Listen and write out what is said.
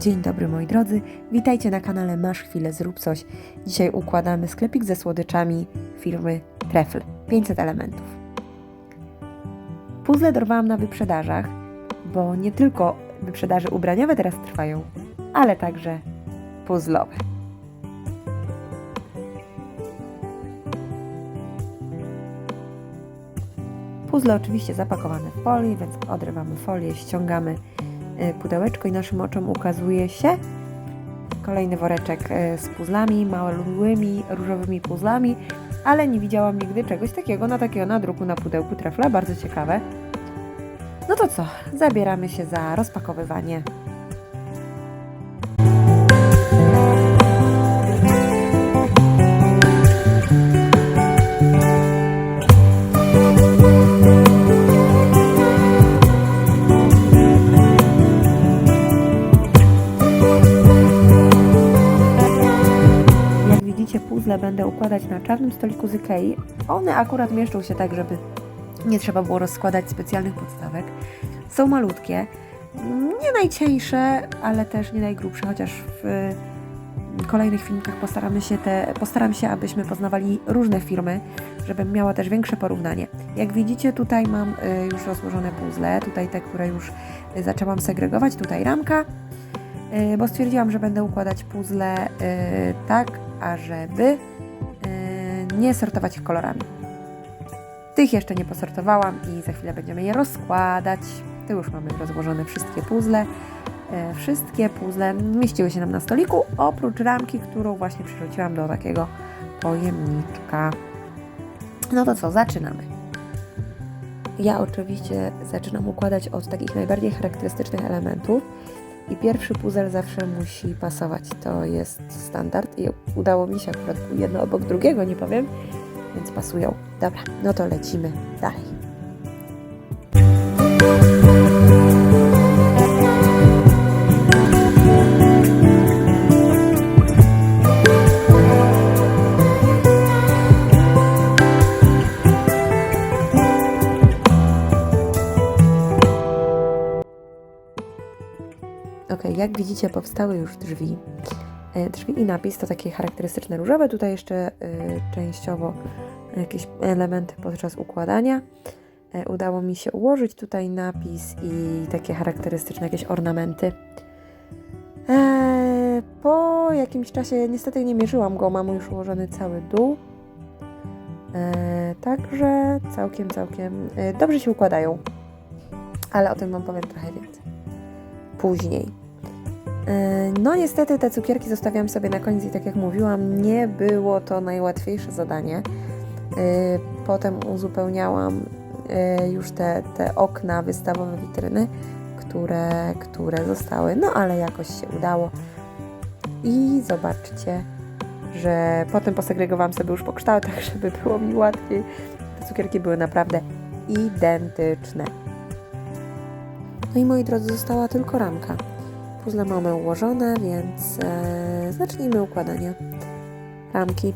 Dzień dobry moi drodzy, witajcie na kanale Masz Chwilę Zrób Coś. Dzisiaj układamy sklepik ze słodyczami firmy Trefl. 500 elementów. Puzzle dorwałam na wyprzedażach, bo nie tylko wyprzedaże ubraniowe teraz trwają, ale także puzzlowe. Puzzle oczywiście zapakowane w folię, więc odrywamy folię, ściągamy pudełeczko i naszym oczom ukazuje się kolejny woreczek y, z puzzlami, małymi różowymi puzzlami, ale nie widziałam nigdy czegoś takiego na takiego nadruku na pudełku trefla, bardzo ciekawe. No to co, zabieramy się za rozpakowywanie. Puzzle będę układać na czarnym stoliku z Ikei. One akurat mieszczą się tak, żeby nie trzeba było rozkładać specjalnych podstawek. Są malutkie, nie najcieńsze, ale też nie najgrubsze, chociaż w kolejnych filmikach postaramy się te, postaram się, abyśmy poznawali różne firmy, żebym miała też większe porównanie. Jak widzicie, tutaj mam y, już rozłożone puzzle, tutaj te, które już y, zaczęłam segregować, tutaj ramka, y, bo stwierdziłam, że będę układać puzzle tak, ażeby y, nie sortować ich kolorami. Tych jeszcze nie posortowałam i za chwilę będziemy je rozkładać. Tu już mamy rozłożone wszystkie puzzle. E, Wszystkie puzzle mieściły się nam na stoliku, oprócz ramki, którą właśnie przerzuciłam do takiego pojemniczka. No to co, zaczynamy. Ja oczywiście zaczynam układać od takich najbardziej charakterystycznych elementów. I pierwszy puzzle zawsze musi pasować. To jest standard i udało mi się akurat jedno obok drugiego, nie powiem, więc pasują. Dobra, no to lecimy dalej. Ok, jak widzicie, powstały już drzwi. E, Drzwi i napis to takie charakterystyczne różowe. Tutaj jeszcze e, częściowo jakieś elementy podczas układania. E, Udało mi się ułożyć tutaj napis i takie charakterystyczne jakieś ornamenty. Po jakimś czasie niestety nie mierzyłam go, mam już ułożony cały dół. Także całkiem, całkiem dobrze się układają. Ale o tym Wam powiem trochę więcej. Później. E, No niestety te cukierki zostawiam sobie na koniec i tak jak mówiłam, nie było to najłatwiejsze zadanie. E, Potem uzupełniałam e, już te, te okna wystawowe witryny, które, które zostały, no ale jakoś się udało. I zobaczcie, że potem posegregowałam sobie już po kształtach, żeby było mi łatwiej. Te cukierki były naprawdę identyczne. No i moi drodzy, została tylko ramka. Puzzle mamy ułożone, więc e, zacznijmy układanie ramki.